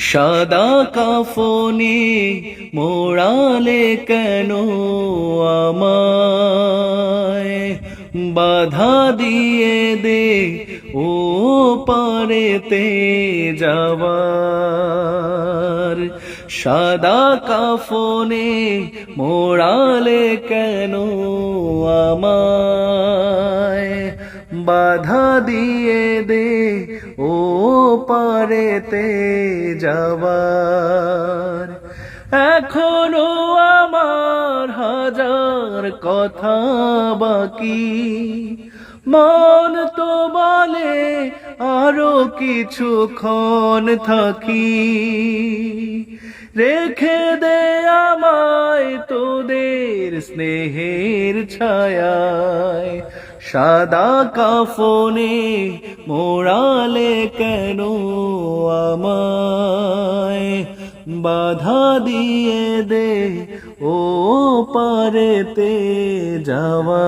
সাদা কাফনে মোড়ালে কেন আমায়? বাধা দিয়ে দে ও পারেতে যাওয়ার সাদা কাফনে মোড়ালে কেন আমায়? বাধা দিয়ে দে, ও পারেতে যাওয়ার এখনও আমার হাজার কথা বাকি, মন তো বলে আরও কিছুক্ষণ থাকি। রেখে দে আমায় তোদের স্নেহের ছায়ায় সাদা কাফনে মোড়ালে কেন আমায়? বাধা দিয়ে দে ও পারেতে যাওয়া।